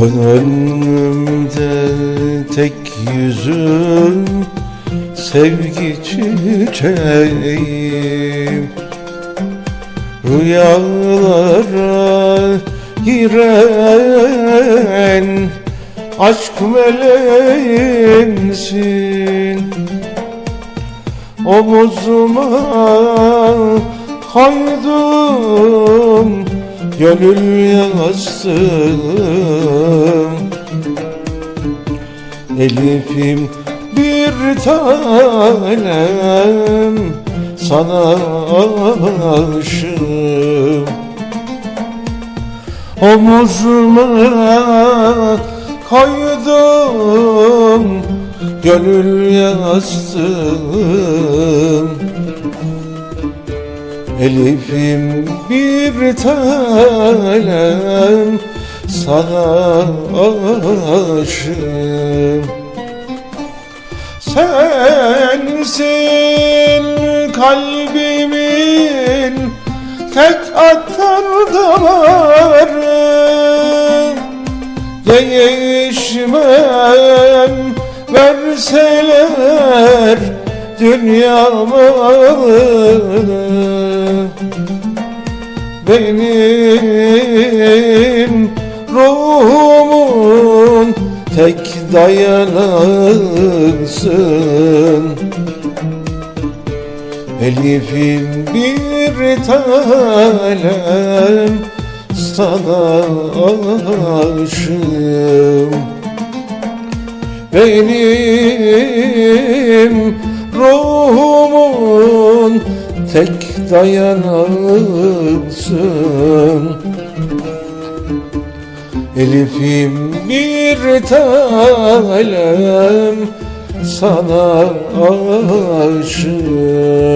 Gönlümde tek yüzün sevgi çiçeğim. Rüyalara giren aşk meleğimsin Omuzuma koydum gönül yastığım Elif'im bir tanem sana aşığım. Omuzuma koydum gönül yastığım Elif'im bir tanem sana aşığım. Sensin kalbimin tek atan damarı. Değişmem verseler dünyamı Benim ruhumun tek dayanağısın Elif'im bir tanem sana aşığım. Benim ruhumun tek dayanağısın Elif'im bir tanem sana aşığım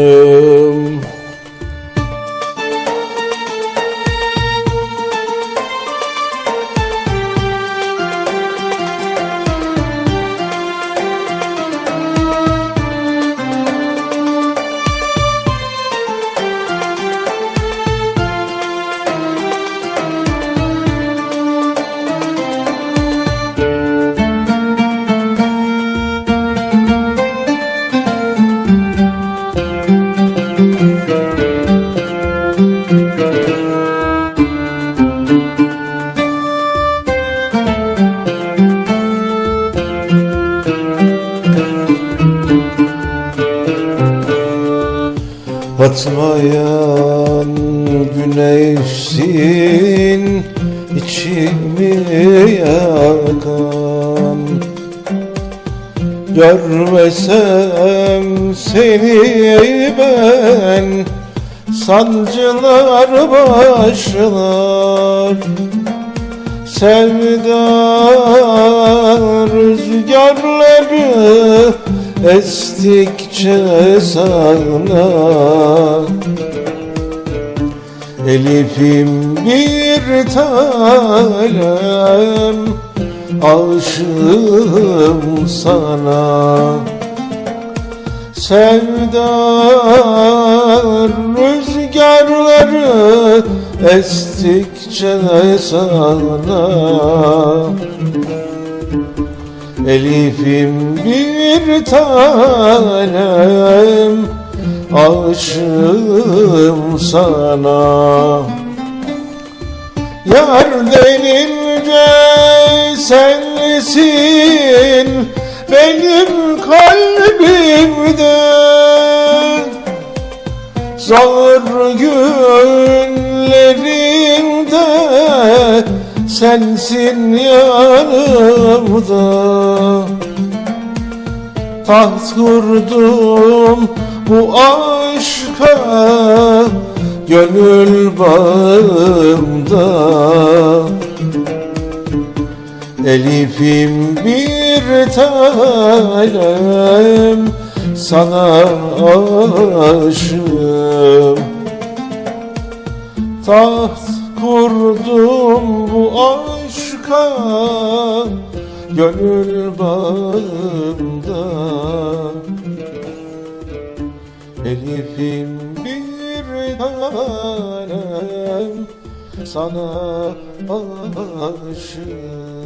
Batmayan güneşsin içimi yakan. Görmesem seni ben sancılar başlar. Sevda rüzgarları estikçe sana Elif'im bir tanem aşığım sana. Sevda rüzgarları estikçe sana Elif'im bir tanem aşığım sana. Yar denince sensin benim kalbimde. Zor günlerimde sensin yanımda. Taht kurdum bu aşka gönül bağımda. Elif'im bir tanem sana aşığım. Taht kurdum bu aşka gönül bağımda Elif'im bir tanem sana aşığım